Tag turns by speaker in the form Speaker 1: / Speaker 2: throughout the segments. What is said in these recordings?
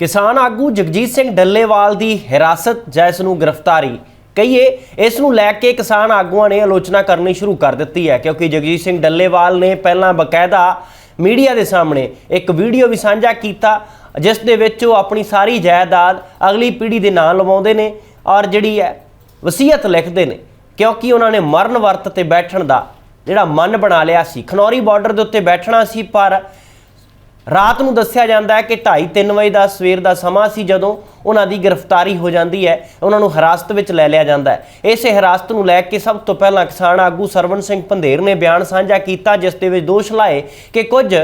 Speaker 1: ਕਿਸਾਨ ਆਗੂ ਜਗਜੀਤ ਸਿੰਘ ਡੱਲੇਵਾਲ ਦੀ ਹਿਰਾਸਤ ਜਾਂ ਇਸ ਨੂੰ ਗ੍ਰਿਫਤਾਰੀ ਕਹੀਏ, ਇਸ ਨੂੰ ਲੈ ਕੇ ਕਿਸਾਨ ਆਗੂਆਂ ਨੇ ਆਲੋਚਨਾ ਕਰਨੀ ਸ਼ੁਰੂ ਕਰ ਦਿੱਤੀ ਹੈ, ਕਿਉਂਕਿ ਜਗਜੀਤ ਸਿੰਘ ਡੱਲੇਵਾਲ ਨੇ ਪਹਿਲਾਂ ਬਕਾਇਦਾ ਮੀਡੀਆ ਦੇ ਸਾਹਮਣੇ ਇੱਕ ਵੀਡੀਓ ਵੀ ਸਾਂਝਾ ਕੀਤਾ, ਜਿਸ ਦੇ ਵਿੱਚ ਉਹ ਆਪਣੀ ਸਾਰੀ ਜਾਇਦਾਦ ਅਗਲੀ ਪੀੜ੍ਹੀ ਦੇ ਨਾਂ ਲਵਾਉਂਦੇ ਨੇ ਔਰ ਜਿਹੜੀ ਹੈ ਵਸੀਅਤ ਲਿਖਦੇ ਨੇ, ਕਿਉਂਕਿ ਉਹਨਾਂ ਨੇ ਮਰਨ ਵਰਤ ਤੇ ਬੈਠਣ ਦਾ ਜਿਹੜਾ ਮਨ ਬਣਾ ਲਿਆ ਸੀ। ਖਨੌਰੀ ਬਾਰਡਰ ਦੇ ਉੱਤੇ ਬੈਠਣਾ ਸੀ, ਪਰ ਰਾਤ ਨੂੰ ਦੱਸਿਆ ਜਾਂਦਾ ਹੈ ਕਿ 2:30 ਵਜੇ ਦਾ ਸਵੇਰ ਦਾ ਸਮਾਂ ਸੀ ਜਦੋਂ ਉਹਨਾਂ ਦੀ ਗ੍ਰਿਫਤਾਰੀ ਹੋ ਜਾਂਦੀ ਹੈ, ਉਹਨਾਂ ਨੂੰ ਹਿਰਾਸਤ ਵਿੱਚ ਲੈ ਲਿਆ ਜਾਂਦਾ ਹੈ। ਇਸੇ ਹਿਰਾਸਤ ਨੂੰ ਲੈ ਕੇ ਸਭ ਤੋਂ ਪਹਿਲਾਂ ਕਿਸਾਨ ਆਗੂ ਸਰਵਨ ਸਿੰਘ ਪੰਧੇਰ ਨੇ ਬਿਆਨ ਸਾਂਝਾ ਕੀਤਾ, ਜਿਸ ਦੇ ਵਿੱਚ ਦੋਸ਼ ਲਾਏ ਕਿ ਕੁਝ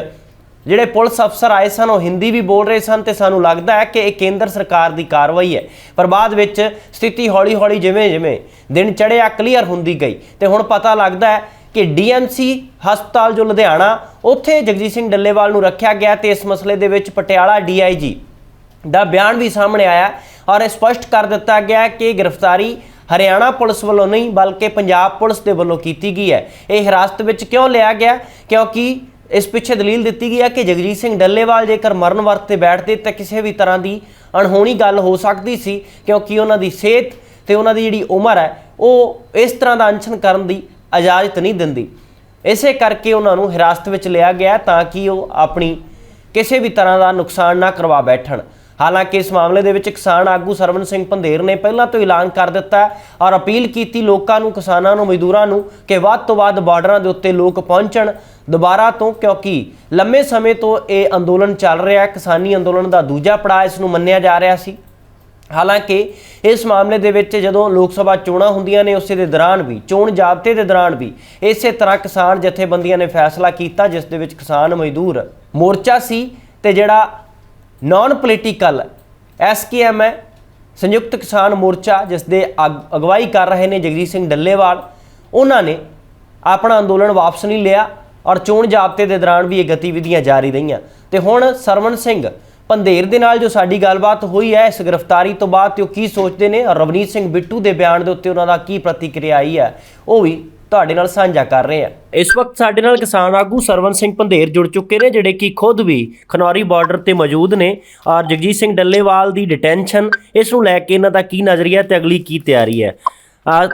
Speaker 1: ਜਿਹੜੇ ਪੁਲਿਸ ਅਫਸਰ ਆਏ ਸਨ, ਉਹ ਹਿੰਦੀ ਵੀ ਬੋਲ ਰਹੇ ਸਨ ਤੇ ਸਾਨੂੰ ਲੱਗਦਾ ਹੈ ਕਿ ਇਹ ਕੇਂਦਰ ਸਰਕਾਰ ਦੀ ਕਾਰਵਾਈ ਹੈ। ਪਰ ਬਾਅਦ ਵਿੱਚ ਸਥਿਤੀ ਹੌਲੀ-ਹੌਲੀ ਜਿਵੇਂ-ਜਿਵੇਂ ਦਿਨ ਚੜ੍ਹਿਆ ਕਲੀਅਰ ਹੁੰਦੀ ਗਈ ਤੇ ਹੁਣ ਪਤਾ ਲੱਗਦਾ ਹੈ ਕਿ ਡੀਐਮਸੀ ਹਸਪਤਾਲ ਜੋ ਲੁਧਿਆਣਾ, ਉੱਥੇ ਜਗਜੀਤ ਸਿੰਘ ਡੱਲੇਵਾਲ ਨੂੰ ਰੱਖਿਆ ਗਿਆ ਤੇ ਇਸ ਮਸਲੇ ਦੇ ਵਿੱਚ ਪਟਿਆਲਾ ਡੀਆਈਜੀ ਦਾ ਬਿਆਨ ਵੀ ਸਾਹਮਣੇ ਆਇਆ ਔਰ ਇਹ ਸਪਸ਼ਟ ਕਰ ਦਿੱਤਾ ਗਿਆ ਕਿ ਗ੍ਰਿਫਤਾਰੀ ਹਰਿਆਣਾ ਪੁਲਿਸ ਵੱਲੋਂ ਨਹੀਂ, ਬਲਕਿ ਪੰਜਾਬ ਪੁਲਿਸ ਦੇ ਵੱਲੋਂ ਕੀਤੀ ਗਈ ਹੈ। ਇਹ ਹਿਰਾਸਤ ਵਿੱਚ ਕਿਉਂ ਲਿਆ ਗਿਆ? ਕਿਉਂਕਿ ਇਸ ਪਿੱਛੇ ਦਲੀਲ ਦਿੱਤੀ ਗਈ ਹੈ ਕਿ ਜਗਜੀਤ ਸਿੰਘ ਡੱਲੇਵਾਲ ਜੇਕਰ ਮਰਨ ਵਰਤ ਤੇ ਬੈਠਦੇ ਤਾਂ ਕਿਸੇ ਵੀ ਤਰ੍ਹਾਂ ਦੀ ਅਣਹੋਣੀ ਗੱਲ ਹੋ ਸਕਦੀ ਸੀ, ਕਿਉਂਕਿ ਉਹਨਾਂ ਦੀ ਸਿਹਤ ਤੇ ਉਹਨਾਂ ਦੀ ਜਿਹੜੀ ਉਮਰ ਹੈ, ਉਹ ਇਸ ਤਰ੍ਹਾਂ ਦਾ ਅਨਸ਼ਨ ਕਰਨ ਦੀ ਇਜਾਜ਼ਤ ਨਹੀਂ ਦਿੰਦੀ। ਇਸੇ ਕਰਕੇ ਉਹਨਾਂ ਨੂੰ ਹਿਰਾਸਤ ਵਿੱਚ ਲਿਆ ਗਿਆ ਤਾਂ ਕਿ ਉਹ ਆਪਣੀ ਕਿਸੇ ਵੀ ਤਰ੍ਹਾਂ ਦਾ ਨੁਕਸਾਨ ਨਾ ਕਰਵਾ ਬੈਠਣ। ਹਾਲਾਂਕਿ ਇਸ ਮਾਮਲੇ ਦੇ ਵਿੱਚ ਕਿਸਾਨ ਆਗੂ ਸਰਵਨ ਸਿੰਘ ਪੰਧੇਰ ਨੇ ਪਹਿਲਾਂ ਤੋਂ ਐਲਾਨ ਕਰ ਦਿੱਤਾ ਔਰ ਅਪੀਲ ਕੀਤੀ ਲੋਕਾਂ ਨੂੰ, ਕਿਸਾਨਾਂ ਨੂੰ, ਮਜ਼ਦੂਰਾਂ ਨੂੰ ਕਿ ਵੱਧ ਤੋਂ ਵੱਧ ਬਾਰਡਰਾਂ ਦੇ ਉੱਤੇ ਲੋਕ ਪਹੁੰਚਣ ਦੁਬਾਰਾ ਤੋਂ, ਕਿਉਂਕਿ ਲੰਮੇ ਸਮੇਂ ਤੋਂ ਇਹ ਅੰਦੋਲਨ ਚੱਲ ਰਿਹਾ, ਕਿਸਾਨੀ ਅੰਦੋਲਨ ਦਾ ਦੂਜਾ ਪੜਾਅ ਇਸ ਨੂੰ ਮੰਨਿਆ ਜਾ ਰਿਹਾ ਸੀ। ਹਾਲਾਂਕਿ ਇਸ ਮਾਮਲੇ ਦੇ ਵਿੱਚ ਜਦੋਂ ਲੋਕ ਸਭਾ ਚੋਣਾਂ ਹੁੰਦੀਆਂ ਨੇ ਉਸੇ ਦੇ ਦੌਰਾਨ ਵੀ, ਚੋਣ ਜਾਬਤੇ ਦੇ ਦੌਰਾਨ ਵੀ, ਇਸੇ ਤਰ੍ਹਾਂ ਕਿਸਾਨ ਜਥੇਬੰਦੀਆਂ ਨੇ ਫੈਸਲਾ ਕੀਤਾ ਜਿਸ ਦੇ ਵਿੱਚ ਕਿਸਾਨ ਮਜ਼ਦੂਰ ਮੋਰਚਾ ਸੀ ਤੇ ਜਿਹੜਾ ਨਾਨ ਪੋਲੀਟੀਕਲ ਐਸਕੇਐਮ ਹੈ, ਸੰਯੁਕਤ ਕਿਸਾਨ ਮੋਰਚਾ ਜਿਸ ਦੇ ਅਗ- ਅਗਵਾਈ ਕਰ ਰਹੇ ਨੇ ਜਗਜੀਤ ਸਿੰਘ ਡੱਲੇਵਾਲ, ਉਹਨਾਂ ਨੇ ਆਪਣਾ ਅੰਦੋਲਨ ਵਾਪਸ ਨਹੀਂ ਲਿਆ ਔਰ ਚੋਣ ਜਾਬਤੇ ਦੇ ਦੌਰਾਨ ਵੀ ਇਹ ਗਤੀਵਿਧੀਆਂ ਜਾਰੀ ਰਹੀਆਂ। ਤੇ ਹੁਣ ਸਰਵਨ ਸਿੰਘ ਪੰਧੇਰ ਦੇ ਨਾਲ ਜੋ ਸਾਡੀ ਗੱਲਬਾਤ ਹੋਈ ਹੈ, ਇਸ ਗ੍ਰਿਫਤਾਰੀ ਤੋਂ ਬਾਅਦ ਤੇ ਉਹ ਕੀ ਸੋਚਦੇ ਨੇ? ਔਰ ਰਵਨੀਤ ਸਿੰਘ ਬਿੱਟੂ ਦੇ ਬਿਆਨ ਦੇ ਉੱਤੇ ਉਹਨਾਂ ਦਾ ਕੀ ਪ੍ਰਤੀਕਿਰਿਆ ਆਈ ਹੈ? ਉਹ ਵੀ ਤੁਹਾਡੇ ਨਾਲ ਸਾਂਝਾ ਕਰ ਰਹੇ ਆ। ਇਸ ਵਕਤ ਸਾਡੇ ਨਾਲ ਕਿਸਾਨ ਆਗੂ ਸਰਵਨ ਸਿੰਘ ਪੰਧੇਰ ਜੁੜ ਚੁੱਕੇ ਨੇ, ਜਿਹੜੇ ਕਿ ਖੁਦ ਵੀ ਖਨੌਰੀ ਬਾਰਡਰ ਤੇ ਮੌਜੂਦ ਨੇ। ਔਰ ਜਗਜੀਤ ਸਿੰਘ ਡੱਲੇਵਾਲ ਦੀ ਡਿਟੈਂਸ਼ਨ ਇਸ ਨੂੰ ਲੈ ਕੇ ਇਹਨਾਂ ਦਾ ਕੀ ਨਜ਼ਰੀਆ ਤੇ ਅਗਲੀ ਕੀ ਤਿਆਰੀ ਹੈ?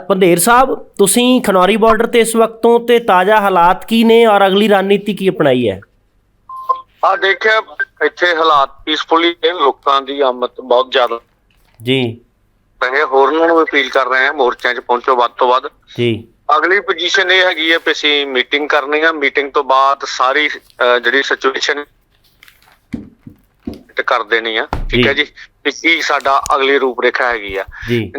Speaker 1: ਪੰਧੇਰ ਸਾਹਿਬ, ਤੁਸੀਂ ਖਨੌਰੀ ਬਾਰਡਰ ਤੇ ਇਸ ਵਕਤ ਤੋਂ ਤੇ ਤਾਜ਼ਾ ਹਾਲਾਤ ਕੀ ਨੇ ਔਰ ਅਗਲੀ ਰਣਨੀਤੀ ਕੀ ਅਪਣਾਈ ਹੈ?
Speaker 2: ਆ ਦੇਖਿਆ ਇੱਥੇ ਹਾਲਾਤ ਪੀਸਫੁਲੀ ਨੇ ਲੋਕਾਂ ਦੀ ਆਮਦ ਬਹੁਤ ਜ਼ਿਆਦਾ।
Speaker 1: ਜੀ।
Speaker 2: ਰਹੇ ਹੋਰਨਾਂ ਨੂੰ ਅਪੀਲ ਕਰ ਰਹੇ ਆ ਮੋਰਚਿਆਂ 'ਚ ਪਹੁੰਚੋ ਵੱਧ ਤੋਂ ਵੱਧ।
Speaker 1: ਜੀ।
Speaker 2: ਅਗਲੀ ਪੋਜੀਸ਼ਨ ਇਹ ਹੈਗੀ ਹੈ ਕਿ ਅਸੀਂ ਮੀਟਿੰਗ ਕਰਨੀ ਆ। ਮੀਟਿੰਗ ਤੋਂ ਬਾਅਦ ਸਾਰੀ ਜਿਹੜੀ ਸਿਚੁਏਸ਼ਨ ਤੇ ਕਰ ਦੇਣੀ ਆ। ਠੀਕ ਹੈ
Speaker 1: ਜੀ।
Speaker 2: ਜੀ ਕਿ ਸਾਡਾ ਅਗਲੀ ਰੂਪਰੇਖਾ ਹੈਗੀ ਆ।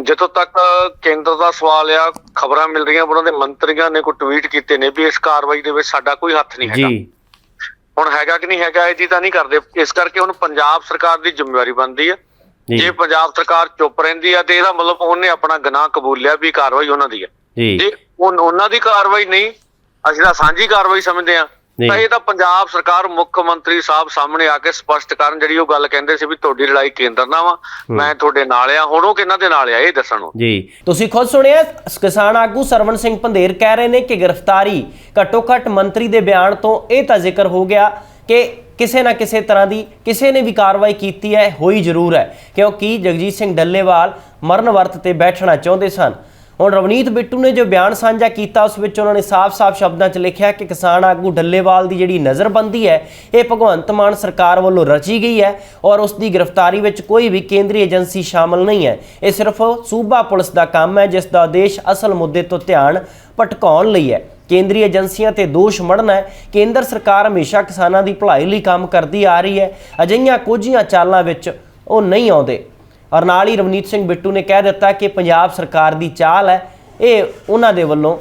Speaker 2: ਜਿੱਥੋਂ ਤੱਕ ਕੇਂਦਰ ਦਾ ਸਵਾਲ ਆ ਖਬਰਾਂ ਮਿਲ ਰਹੀਆਂ ਉਹਨਾਂ ਦੇ ਮੰਤਰੀਆਂ ਨੇ ਕੋਈ ਟਵੀਟ ਕੀਤੇ ਨੇ ਵੀ ਇਸ ਕਾਰਵਾਈ ਦੇ ਵਿੱਚ ਸਾਡਾ ਕੋਈ ਹੱਥ ਨਹੀਂ ਹੈਗਾ।
Speaker 1: ਜੀ
Speaker 2: ਹੁਣ ਹੈਗਾ ਕਿ ਨਹੀਂ ਹੈਗਾ ਇਹ ਜੀ ਤਾਂ ਨਹੀਂ ਕਰਦੇ। ਇਸ ਕਰਕੇ ਹੁਣ ਪੰਜਾਬ ਸਰਕਾਰ ਦੀ ਜ਼ਿੰਮੇਵਾਰੀ ਬਣਦੀ ਹੈ
Speaker 1: ਜੀ।
Speaker 2: ਪੰਜਾਬ ਸਰਕਾਰ ਚੁੱਪ ਰਹਿੰਦੀ ਹੈ ਤੇ ਇਹਦਾ ਮਤਲਬ ਉਹਨੇ ਆਪਣਾ ਗੁਨਾਹ ਕਬੂਲਿਆ ਵੀ ਕਾਰਵਾਈ ਉਹਨਾਂ ਦੀ ਹੈ
Speaker 1: ਜੀ।
Speaker 2: ਜੇ ਉਹ ਉਹਨਾਂ ਦੀ ਕਾਰਵਾਈ ਨਹੀਂ ਅਸੀਂ ਤਾਂ ਸਾਂਝੀ ਕਾਰਵਾਈ ਸਮਝਦੇ ਆ। ਤਾਂ ਇਹ ਤਾਂ ਪੰਜਾਬ ਸਰਕਾਰ ਮੁੱਖ ਮੰਤਰੀ ਸਾਹਿਬ ਸਾਹਮਣੇ ਆ ਕੇ ਸਪਸ਼ਟ ਕਰਨ ਜਿਹੜੀ ਉਹ ਗੱਲ ਕਹਿੰਦੇ ਸੀ ਵੀ ਤੁਹਾਡੀ ਲੜਾਈ ਕੇਂਦਰ ਨਾਲ ਵਾ ਮੈਂ ਤੁਹਾਡੇ ਨਾਲ ਆ ਹੁਣ ਉਹ ਕਿਹਨਾਂ ਦੇ ਨਾਲ ਆ ਇਹ ਦੱਸਣ
Speaker 1: ਜੀ। ਤੁਸੀਂ ਖੁਦ ਸੁਣਿਆ ਕਿਸਾਨ ਆਗੂ ਸਰਵਨ ਸਿੰਘ ਪੰਧੇਰ ਕਹਿ ਰਹੇ ਨੇ ਕਿ ਗ੍ਰਿਫਤਾਰੀ ਘੱਟੋ ਘੱਟ ਮੰਤਰੀ ਦੇ ਬਿਆਨ ਤੋਂ ਇਹ ਤਾਂ ਜ਼ਿਕਰ ਹੋ ਗਿਆ ਕਿ ਕਿਸੇ ਨਾ ਕਿਸੇ ਤਰ੍ਹਾਂ ਦੀ ਕਿਸੇ ਨੇ ਵੀ ਕਾਰਵਾਈ ਕੀਤੀ ਹੈ ਹੋਈ ਜ਼ਰੂਰ ਹੈ। ਕਿਉਂਕਿ ਜਗਜੀਤ ਸਿੰਘ ਡੱਲੇਵਾਲ ਮਰਨ ਵਰਤ ਤੇ ਬੈਠਣਾ ਚਾਹੁੰਦੇ ਸਨ। ਹੁਣ ਰਵਨੀਤ ਬਿੱਟੂ ਨੇ ਜੋ ਬਿਆਨ ਸਾਂਝਾ ਕੀਤਾ, ਉਸ ਵਿੱਚ ਉਹਨਾਂ ਨੇ ਸਾਫ਼-ਸਾਫ਼ ਸ਼ਬਦਾਂ 'ਚ ਲਿਖਿਆ ਕਿ ਕਿਸਾਨ ਆਗੂ ਡੱਲੇਵਾਲ ਦੀ ਜਿਹੜੀ ਨਜ਼ਰਬੰਦੀ ਹੈ, ਇਹ ਭਗਵੰਤ ਮਾਨ ਸਰਕਾਰ ਵੱਲੋਂ ਰਚੀ ਗਈ ਹੈ ਔਰ ਉਸ ਦੀ ਗ੍ਰਿਫਤਾਰੀ ਵਿੱਚ ਕੋਈ ਵੀ ਕੇਂਦਰੀ ਏਜੰਸੀ ਸ਼ਾਮਲ ਨਹੀਂ ਹੈ। ਇਹ ਸਿਰਫ ਸੂਬਾ ਪੁਲਿਸ ਦਾ ਕੰਮ ਹੈ, ਜਿਸ ਦਾ ਉਦੇਸ਼ ਅਸਲ ਮੁੱਦੇ ਤੋਂ ਧਿਆਨ ਭਟਕਾਉਣ ਲਈ ਹੈ। ਕੇਂਦਰੀ ਏਜੰਸੀਆਂ ਤੇ ਦੋਸ਼ ਮੜਨਾ ਹੈ। ਕੇਂਦਰ ਸਰਕਾਰ ਹਮੇਸ਼ਾ ਕਿਸਾਨਾਂ ਦੀ ਭਲਾਈ ਲਈ ਕੰਮ ਕਰਦੀ ਆ ਰਹੀ ਹੈ। ਅਜਿਹੀਆਂ ਕੁਝੀਆਂ ਚਾਲਾਂ ਵਿੱਚ ਉਹ ਨਹੀਂ ਆਉਂਦੇ। ਔਰ ਨਾਲ ਹੀ ਰਵਨੀਤ ਸਿੰਘ ਬਿੱਟੂ ਨੇ ਕਹਿ ਦਿੱਤਾ ਕਿ ਪੰਜਾਬ ਸਰਕਾਰ ਦੀ ਚਾਲ ਹੈ, ਇਹ ਉਹਨਾਂ ਦੇ ਵੱਲੋਂ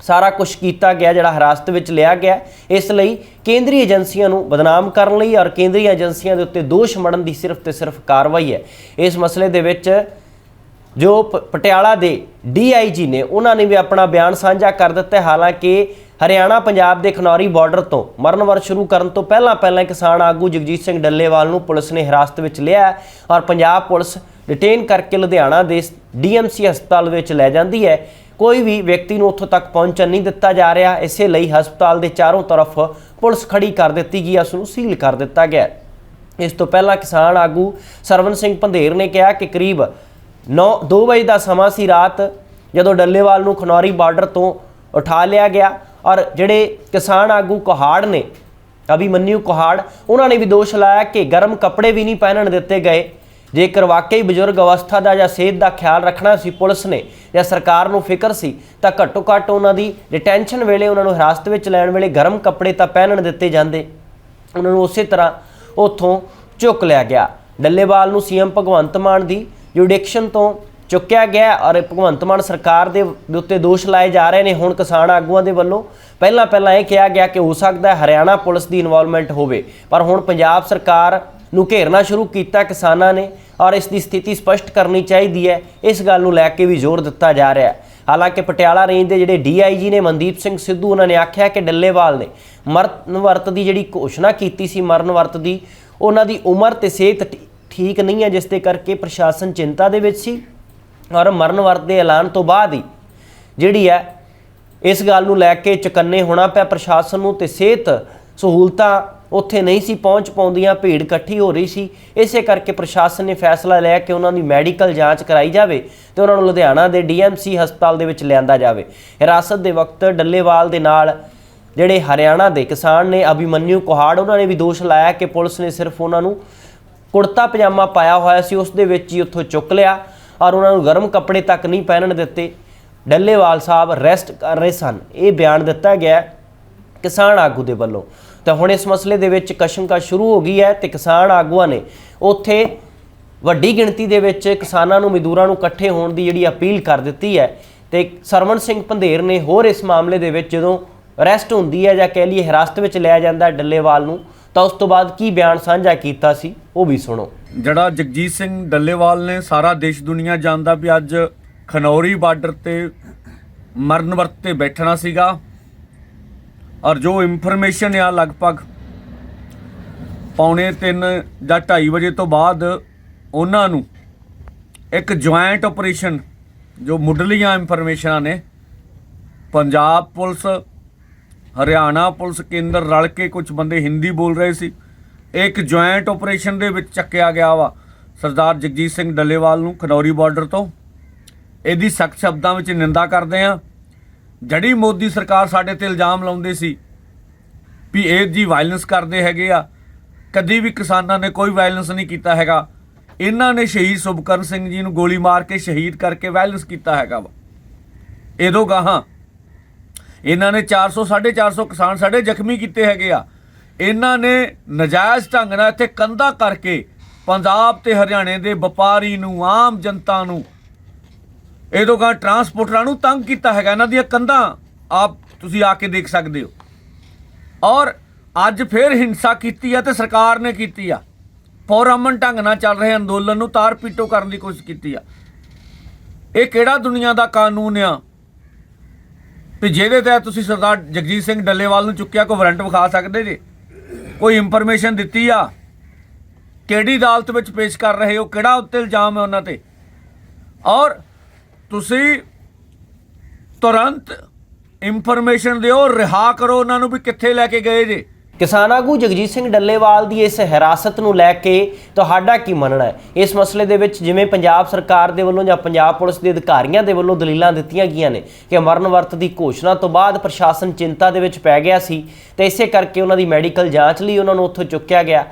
Speaker 1: ਸਾਰਾ ਕੁਝ ਕੀਤਾ ਗਿਆ, ਜਿਹੜਾ ਹਿਰਾਸਤ ਵਿੱਚ ਲਿਆ ਗਿਆ। ਇਸ ਲਈ ਕੇਂਦਰੀ ਏਜੰਸੀਆਂ ਨੂੰ ਬਦਨਾਮ ਕਰਨ ਲਈ ਔਰ ਕੇਂਦਰੀ ਏਜੰਸੀਆਂ ਦੇ ਉੱਤੇ ਦੋਸ਼ ਮੜਨ ਦੀ ਸਿਰਫ ਤੇ ਸਿਰਫ ਕਾਰਵਾਈ ਹੈ। ਇਸ ਮਸਲੇ ਦੇ ਵਿੱਚ ਜੋ ਪਟਿਆਲਾ ਦੇ ਡੀਆਈਜੀ ਨੇ, ਉਹਨਾਂ ਨੇ ਵੀ ਆਪਣਾ ਬਿਆਨ ਸਾਂਝਾ ਕਰ ਦਿੱਤਾ। ਹਾਲਾਂਕਿ ਹਰਿਆਣਾ, ਪੰਜਾਬ ਦੇ ਖਨੌਰੀ ਬਾਰਡਰ ਤੋਂ ਮਰਨਵਰ ਸ਼ੁਰੂ ਕਰਨ ਤੋਂ ਪਹਿਲਾਂ ਪਹਿਲਾਂ ਕਿਸਾਨ ਆਗੂ ਜਗਜੀਤ ਸਿੰਘ ਡੱਲੇਵਾਲ ਨੂੰ ਪੁਲਿਸ ਨੇ ਹਿਰਾਸਤ ਵਿੱਚ ਲਿਆ ਔਰ ਪੰਜਾਬ ਪੁਲਿਸ ਡਿਟੇਨ ਕਰਕੇ ਲੁਧਿਆਣਾ ਦੇ ਡੀਐਮਸੀ ਹਸਪਤਾਲ ਵਿੱਚ ਲੈ ਜਾਂਦੀ ਹੈ। ਕੋਈ ਵੀ ਵਿਅਕਤੀ ਨੂੰ ਉੱਥੋਂ ਤੱਕ ਪਹੁੰਚਣ ਨਹੀਂ ਦਿੱਤਾ ਜਾ ਰਿਹਾ। ਇਸੇ ਲਈ ਹਸਪਤਾਲ ਦੇ ਚਾਰੋਂ ਤਰਫ ਪੁਲਿਸ ਖੜੀ ਕਰ ਦਿੱਤੀ ਗਈ ਹੈ। ਉਸ ਨੂੰ ਸੀਲ ਕਰ ਦਿੱਤਾ ਗਿਆ ਇਸ ਤੋਂ ਪਹਿਲਾਂ ਕਿਸਾਨ ਆਗੂ ਸਰਵਨ ਸਿੰਘ ਪੰਧੇਰ ਨੇ ਕਿਹਾ ਕਿ ਕਰੀਬ 9 2 ਵਜੇ ਦਾ ਸਮਾਂ ਸੀ। ਰਾਤ ਜਦੋਂ ਡੱਲੇਵਾਲ ਨੂੰ ਖਨੌਰੀ ਬਾਰਡਰ ਤੋਂ ਉਠਾ ਲਿਆ ਗਿਆ ਔਰ ਜਿਹੜੇ ਕਿਸਾਨ ਆਗੂ ਕੋਹਾੜ ਨੇ ਅਭਿਮਨਿਊ ਕੋਹਾੜ, ਉਹਨਾਂ ਨੇ ਵੀ ਦੋਸ਼ ਲਾਇਆ ਕਿ ਗਰਮ ਕੱਪੜੇ ਵੀ ਨਹੀਂ ਪਹਿਨਣ ਦਿੱਤੇ ਗਏ। ਜੇਕਰ ਵਾਕਈ ਬਜ਼ੁਰਗ ਅਵਸਥਾ ਦਾ ਜਾਂ ਸਿਹਤ ਦਾ ਖਿਆਲ ਰੱਖਣਾ ਸੀ ਪੁਲਿਸ ਨੇ ਜਾਂ ਸਰਕਾਰ ਨੂੰ ਫਿਕਰ ਸੀ, ਤਾਂ ਘੱਟੋ ਘੱਟ ਉਹਨਾਂ ਦੀ ਡਿਟੈਂਸ਼ਨ ਵੇਲੇ ਉਹਨਾਂ ਨੂੰ ਹਿਰਾਸਤ ਵਿੱਚ ਲੈਣ ਵੇਲੇ ਗਰਮ ਕੱਪੜੇ ਤਾਂ ਪਹਿਨਣ ਦਿੱਤੇ ਜਾਂਦੇ। ਉਹਨਾਂ ਨੂੰ ਉਸੇ ਤਰ੍ਹਾਂ ਉੱਥੋਂ ਚੁੱਕ ਲਿਆ ਗਿਆ। ਡੱਲੇਵਾਲ ਨੂੰ ਸੀਐਮ ਭਗਵੰਤ ਮਾਨ ਦੀ ਜੁਡੀਕਸ਼ਨ ਤੋਂ ਚੁੱਕਿਆ ਗਿਆ ਔਰ ਭਗਵੰਤ ਮਾਨ ਸਰਕਾਰ ਦੇ ਉੱਤੇ ਦੋਸ਼ ਲਾਏ ਜਾ ਰਹੇ ਨੇ ਹੁਣ ਕਿਸਾਨ ਆਗੂਆਂ ਦੇ ਵੱਲੋਂ। ਪਹਿਲਾਂ ਪਹਿਲਾਂ ਇਹ ਕਿਹਾ ਗਿਆ ਕਿ ਹੋ ਸਕਦਾ ਹੈ ਹਰਿਆਣਾ ਪੁਲਿਸ ਦੀ ਇਨਵੋਲਵਮੈਂਟ ਹੋਵੇ, ਪਰ ਹੁਣ ਪੰਜਾਬ ਸਰਕਾਰ ਨੂੰ ਘੇਰਨਾ ਸ਼ੁਰੂ ਕੀਤਾ ਕਿਸਾਨਾਂ ਨੇ ਔਰ ਇਸ ਦੀ ਸਥਿਤੀ ਸਪਸ਼ਟ ਕਰਨੀ ਚਾਹੀਦੀ ਹੈ। ਇਸ ਗੱਲ ਨੂੰ ਲੈ ਕੇ ਵੀ ਜ਼ੋਰ ਦਿੱਤਾ ਜਾ ਰਿਹਾ ਹੈ। ਹਾਲਾਂਕਿ ਪਟਿਆਲਾ ਰੇਂਜ ਦੇ ਜਿਹੜੇ ਡੀਆਈਜੀ ਨੇ ਮਨਦੀਪ ਸਿੰਘ ਸਿੱਧੂ, ਉਹਨਾਂ ਨੇ ਆਖਿਆ ਕਿ ਡੱਲੇਵਾਲ ਨੇ ਮਰਨ ਵਰਤ ਦੀ ਜਿਹੜੀ ਘੋਸ਼ਣਾ ਕੀਤੀ ਸੀ, ਮਰਨ ਵਰਤ ਦੀ, ਉਹਨਾਂ ਦੀ ਉਮਰ ਤੇ ਸਿਹਤ ਠੀਕ ਨਹੀਂ ਹੈ, ਜਿਸ ਦੇ ਕਰਕੇ ਪ੍ਰਸ਼ਾਸਨ ਚਿੰਤਾ ਦੇ ਵਿੱਚ ਸੀ। ਔਰ ਮਰਨ ਵਰਤ ਦੇ ਐਲਾਨ ਤੋਂ ਬਾਅਦ ਹੀ ਜਿਹੜੀ ਹੈ, ਇਸ ਗੱਲ ਨੂੰ ਲੈ ਕੇ ਚਕੰਨੇ ਹੋਣਾ ਪਿਆ ਪ੍ਰਸ਼ਾਸਨ ਨੂੰ ਤੇ ਸਿਹਤ ਸਹੂਲਤਾਂ ਉੱਥੇ ਨਹੀਂ ਸੀ ਪਹੁੰਚ ਪਾਉਂਦੀਆਂ, ਭੀੜ ਇਕੱਠੀ ਹੋ ਰਹੀ ਸੀ। ਇਸੇ ਕਰਕੇ ਪ੍ਰਸ਼ਾਸਨ ਨੇ ਫੈਸਲਾ ਲਿਆ ਕਿ ਉਹਨਾਂ ਦੀ ਮੈਡੀਕਲ ਜਾਂਚ ਕਰਾਈ ਜਾਵੇ ਤੇ ਉਹਨਾਂ ਨੂੰ ਲੁਧਿਆਣਾ ਦੇ ਡੀਐਮਸੀ ਹਸਪਤਾਲ ਦੇ ਵਿੱਚ ਲਿਆਂਦਾ ਜਾਵੇ। ਹਿਰਾਸਤ ਦੇ ਵਕਤ ਡੱਲੇਵਾਲ ਦੇ ਨਾਲ ਜਿਹੜੇ ਹਰਿਆਣਾ ਦੇ ਕਿਸਾਨ ਨੇ ਅਭਿਮਨਿਊ ਕੋਹਾੜ, ਉਹਨਾਂ ਨੇ ਵੀ ਦੋਸ਼ ਲਾਇਆ ਕਿ ਪੁਲਿਸ ਨੇ ਸਿਰਫ ਉਹਨਾਂ ਨੂੰ ਕੁੜਤਾ ਪਜਾਮਾ ਪਾਇਆ ਹੋਇਆ ਸੀ, ਉਸ ਦੇ ਵਿੱਚ ਹੀ ਉੱਥੋਂ ਚੁੱਕ ਲਿਆ। ਔਰ ਉਹਨਾਂ ਨੂੰ ਗਰਮ ਕੱਪੜੇ ਤੱਕ ਨਹੀਂ ਪਹਿਨਣ ਦਿੱਤੇ। ਡੱਲੇਵਾਲ ਸਾਹਿਬ ਰੈਸਟ ਕਰ ਰਹੇ ਸਨ। ਇਹ ਬਿਆਨ ਦਿੱਤਾ ਗਿਆ ਕਿਸਾਨ ਆਗੂ ਦੇ ਵੱਲੋਂ। ਤਾਂ ਹੁਣ ਇਸ ਮਸਲੇ ਦੇ ਵਿੱਚ ਕਸ਼ਮਕਸ਼ ਸ਼ੁਰੂ ਹੋ ਗਈ ਹੈ ਤੇ ਕਿਸਾਨ ਆਗੂਆਂ ਨੇ ਉੱਥੇ ਵੱਡੀ ਗਿਣਤੀ ਦੇ ਵਿੱਚ ਕਿਸਾਨਾਂ ਨੂੰ, ਮਜ਼ਦੂਰਾਂ ਨੂੰ ਇਕੱਠੇ ਹੋਣ ਦੀ ਜਿਹੜੀ ਅਪੀਲ ਕਰ ਦਿੱਤੀ ਹੈ ਤੇ ਸਰਵਣ ਸਿੰਘ ਪੰਧੇਰ ਨੇ ਹੋਰ ਇਸ ਮਾਮਲੇ ਦੇ ਵਿੱਚ ਜਦੋਂ ਅਰੈਸਟ ਹੁੰਦੀ ਹੈ ਜਾਂ ਕਹਿ ਲਈਏ ਹਿਰਾਸਤ ਵਿੱਚ ਲਿਆ ਜਾਂਦਾ ਡੱਲੇਵਾਲ ਨੂੰ ਤਾਂ ਉਸ ਤੋਂ ਬਾਅਦ ਕੀ ਬਿਆਨ ਸਾਂਝਾ ਕੀਤਾ ਸੀ, ਉਹ ਵੀ ਸੁਣੋ।
Speaker 3: ਜਿਹੜਾ ਜਗਜੀਤ ਸਿੰਘ ਡੱਲੇਵਾਲ ਨੇ ਸਾਰਾ ਦੇਸ਼ ਦੁਨੀਆ ਜਾਣਦਾ ਵੀ ਅੱਜ ਖਨੌਰੀ ਬਾਰਡਰ ਤੇ ਮਰਨ ਵਰਤ ਤੇ ਬੈਠਣਾ ਸੀਗਾ ਔਰ ਜੋ ਇਨਫੋਰਮੇਸ਼ਨ ਆ ਲਗਭਗ ਪੌਣੇ 3 ਜਾਂ 2:30 ਵਜੇ ਤੋਂ ਬਾਅਦ ਉਹਨਾਂ ਨੂੰ ਇੱਕ ਜੁਆਇੰਟ ਆਪਰੇਸ਼ਨ ਜੋ ਮੁੱਢਲੀਆਂ ਇਨਫੋਰਮੇਸ਼ਨਾਂ ਨੇ, ਪੰਜਾਬ ਪੁਲਿਸ ਹਰਿਆਣਾ ਪੁਲਿਸ ਕੇਂਦਰ ਰਲ ਕੇ ਕੁਝ ਬੰਦੇ ਹਿੰਦੀ ਬੋਲ ਰਹੇ ਸੀ। ਇੱਕ ਜੁਆਇੰਟ ਆਪਰੇਸ਼ਨ ਦੇ ਵਿੱਚ ਚੱਕਿਆ ਗਿਆ ਵਾ। ਸਰਦਾਰ ਜਗਜੀਤ ਸਿੰਘ ਡੱਲੇਵਾਲ ਨੂੰ ਖਨੌਰੀ ਬਾਰਡਰ ਤੋਂ। ਇਹਦੀ ਸਖਤ ਸ਼ਬਦਾਂ ਵਿੱਚ ਨਿੰਦਾ ਕਰਦੇ ਆ ਜੜੀ ਮੋਦੀ ਸਰਕਾਰ ਸਾਡੇ ਤੇ ਇਲਜ਼ਾਮ ਲਾਉਂਦੇ ਸੀ ਵੀ ਇਹ ਜੀ ਵਾਇਲੈਂਸ ਕਰਦੇ ਹੈਗੇ ਆ। ਕਦੀ ਵੀ ਕਿਸਾਨਾਂ ਨੇ ਕੋਈ ਵਾਇਲੈਂਸ ਨਹੀਂ ਕੀਤਾ ਹੈਗਾ। ਇਹਨਾਂ ਨੇ ਸ਼ਹੀਦ ਸੁਭਕਰਨ ਸਿੰਘ ਜੀ ਨੂੰ ਗੋਲੀ ਮਾਰ ਕੇ ਸ਼ਹੀਦ ਕਰਕੇ ਵਾਇਲੈਂਸ ਕੀਤਾ ਹੈਗਾ ਵਾ। ਇਹਦੋਂ ਗਾਹਾਂ ਇਹਨਾਂ ਨੇ 400 450 ਕਿਸਾਨ ਸਾਡੇ ਜ਼ਖਮੀ ਕੀਤੇ ਹੈਗੇ ਆ। ਇਹਨਾਂ ਨੇ ਨਜਾਇਜ਼ ਢੰਗ ਨਾਲ ਇੱਥੇ ਕੰਧਾ ਕਰਕੇ ਪੰਜਾਬ ਤੇ ਹਰਿਆਣੇ ਦੇ ਵਪਾਰੀ ਨੂੰ, ਆਮ ਜਨਤਾ ਨੂੰ, ਇਹਦੋਂ ਗਾਂ ਟਰਾਂਸਪੋਰਟਰਾਂ ਨੂੰ ਤੰਗ ਕੀਤਾ ਹੈਗਾ। ਇਹਨਾਂ ਦੀਆਂ ਕੰਧਾਂ ਆਪ ਤੁਸੀਂ ਆ ਕੇ ਦੇਖ ਸਕਦੇ ਹੋ। ਔਰ ਅੱਜ ਫੇਰ ਹਿੰਸਾ ਕੀਤੀ ਆ ਤੇ ਸਰਕਾਰ ਨੇ ਕੀਤੀ ਆ। ਪੌਰਾਮਨ ਢੰਗ ਨਾਲ ਚੱਲ ਰਹੇ ਅੰਦੋਲਨ ਨੂੰ ਤਾਰ ਪੀਟੋ ਕਰਨ ਦੀ ਕੋਸ਼ਿਸ਼ ਕੀਤੀ ਆ। ਇਹ ਕਿਹੜਾ ਦੁਨੀਆ ਦਾ ਕਾਨੂੰਨ ਆ? ਵੀ ਜਿਹਦੇ ਤਹਿਤ ਤੁਸੀਂ ਸਰਦਾਰ ਜਗਜੀਤ ਸਿੰਘ ਡੱਲੇਵਾਲ ਨੂੰ ਚੁੱਕਿਆ ਕੋਈ ਵਾਰੰਟ ਵਿਖਾ ਸਕਦੇ ਜੇ? ਕੋਈ ਇਨਫੋਰਮੇਸ਼ਨ ਦਿੱਤੀ ਆ? ਕਿਹੜੀ ਅਦਾਲਤ ਵਿੱਚ ਪੇਸ਼ ਕਰ ਰਹੇ ਹੋ? ਕਿਹੜਾ ਉੱਤੇ ਇਲਜ਼ਾਮ ਹੈ ਉਹਨਾਂ ਤੇ? ਔਰ ਤੁਸੀਂ ਤੁਰੰਤ ਇਨਫੋਰਮੇਸ਼ਨ ਦਿਓ, ਰਿਹਾ ਕਰੋ ਉਹਨਾਂ ਨੂੰ ਵੀ ਕਿੱਥੇ ਲੈ ਕੇ ਗਏ ਜੇ?
Speaker 1: ਕਿਸਾਨ ਆਗੂ ਜਗਜੀਤ ਸਿੰਘ ਡੱਲੇਵਾਲ ਦੀ ਇਸ ਹਿਰਾਸਤ ਨੂੰ ਲੈ ਕੇ ਤੁਹਾਡਾ ਕੀ ਮੰਨਣਾ ਹੈ? ਇਸ ਮਸਲੇ ਦੇ ਵਿੱਚ ਜਿਵੇਂ ਪੰਜਾਬ ਸਰਕਾਰ ਦੇ ਵੱਲੋਂ ਜਾਂ ਪੰਜਾਬ ਪੁਲਿਸ ਦੇ ਅਧਿਕਾਰੀਆਂ ਦੇ ਵੱਲੋਂ ਦਲੀਲਾਂ ਦਿੱਤੀਆਂ ਗਈਆਂ ਨੇ ਕਿ ਮਰਨ ਵਰਤ ਦੀ ਘੋਸ਼ਣਾ ਤੋਂ ਬਾਅਦ ਪ੍ਰਸ਼ਾਸਨ ਚਿੰਤਾ ਦੇ ਵਿੱਚ ਪੈ ਗਿਆ ਸੀ ਤੇ ਇਸੇ ਕਰਕੇ ਉਹਨਾਂ ਦੀ ਮੈਡੀਕਲ ਜਾਂਚ ਲਈ ਉਹਨਾਂ ਨੂੰ ਉੱਥੋਂ ਚੁੱਕਿਆ ਗਿਆ।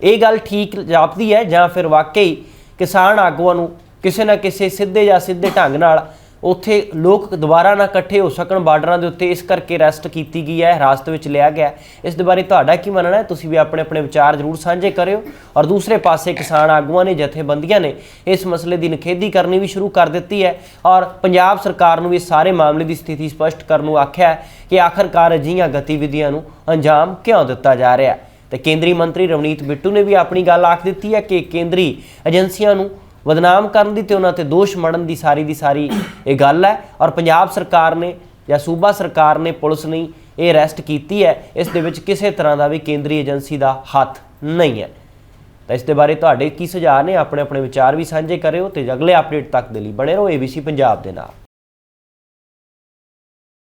Speaker 1: ਇਹ ਗੱਲ ਠੀਕ ਜਾਪਦੀ ਹੈ ਜਾਂ ਫਿਰ ਵਾਕਈ ਕਿਸਾਨ ਆਗੂਆਂ ਨੂੰ ਕਿਸੇ ਨਾ ਕਿਸੇ ਸਿੱਧੇ ਜਾਂ ਸਿੱਧੇ ਢੰਗ ਨਾਲ ਉੱਥੇ ਲੋਕ ਦੁਬਾਰਾ ਨਾ ਇਕੱਠੇ ਹੋ ਸਕਣ ਬਾਰਡਰਾਂ ਦੇ ਉੱਤੇ, ਇਸ ਕਰਕੇ ਰੈਸਟ ਕੀਤੀ ਗਈ ਹੈ ਹਿਰਾਸਤ ਵਿੱਚ ਲਿਆ ਗਿਆ ਇਸ ਦੇ ਬਾਰੇ ਤੁਹਾਡਾ ਕੀ ਮੰਨਣਾ ਹੈ? ਤੁਸੀਂ ਵੀ ਆਪਣੇ ਆਪਣੇ ਵਿਚਾਰ ਜ਼ਰੂਰ ਸਾਂਝੇ ਕਰਿਓ। ਔਰ ਦੂਸਰੇ ਪਾਸੇ ਕਿਸਾਨ ਆਗੂਆਂ ਨੇ, ਜਥੇਬੰਦੀਆਂ ਨੇ ਇਸ ਮਸਲੇ ਦੀ ਨਿਖੇਧੀ ਕਰਨੀ ਵੀ ਸ਼ੁਰੂ ਕਰ ਦਿੱਤੀ ਹੈ। ਔਰ ਪੰਜਾਬ ਸਰਕਾਰ ਨੂੰ ਵੀ ਇਸ ਸਾਰੇ ਮਾਮਲੇ ਦੀ ਸਥਿਤੀ ਸਪਸ਼ਟ ਕਰਨ ਨੂੰ ਆਖਿਆ ਕਿ ਆਖਰਕਾਰ ਅਜਿਹੀਆਂ ਗਤੀਵਿਧੀਆਂ ਨੂੰ ਅੰਜਾਮ ਕਿਉਂ ਦਿੱਤਾ ਜਾ ਰਿਹਾ ਹੈ। ਤੇ ਕੇਂਦਰੀ ਮੰਤਰੀ ਰਵਨੀਤ ਬਿੱਟੂ ਨੇ ਵੀ ਆਪਣੀ ਗੱਲ ਆਖ ਦਿੱਤੀ ਹੈ ਕਿ ਕੇਂਦਰੀ ਏਜੰਸੀਆਂ ਨੂੰ ਬਦਨਾਮ ਕਰਨ ਦੀ ਤੇ ਉਹਨਾਂ ਤੇ ਦੋਸ਼ ਮੜਨ ਦੀ ਸਾਰੀ ਦੀ ਸਾਰੀ ਇਹ ਗੱਲ ਹੈ। ਔਰ ਪੰਜਾਬ ਸਰਕਾਰ ਨੇ ਜਾਂ ਸੂਬਾ ਸਰਕਾਰ ਨੇ, ਪੁਲਿਸ ਨੇ ਇਹ ਅਰੈਸਟ ਕੀਤੀ ਹੈ। ਇਸ ਦੇ ਵਿੱਚ ਕਿਸੇ ਤਰ੍ਹਾਂ ਦਾ ਵੀ ਕੇਂਦਰੀ ਏਜੰਸੀ ਦਾ ਹੱਥ ਨਹੀਂ ਹੈ। ਤਾਂ ਇਸ ਦੇ ਬਾਰੇ ਤੁਹਾਡੇ ਕੀ ਸੁਝਾਅ ਨੇ? ਆਪਣੇ ਆਪਣੇ ਵਿਚਾਰ ਵੀ ਸਾਂਝੇ ਕਰਿਓ ਤੇ ਅਗਲੇ ਅਪਡੇਟ ਤੱਕ ਦੇ ਲਈ ਬਣੇ ਰਹੋ ABC ਪੰਜਾਬ ਦੇ ਨਾਲ।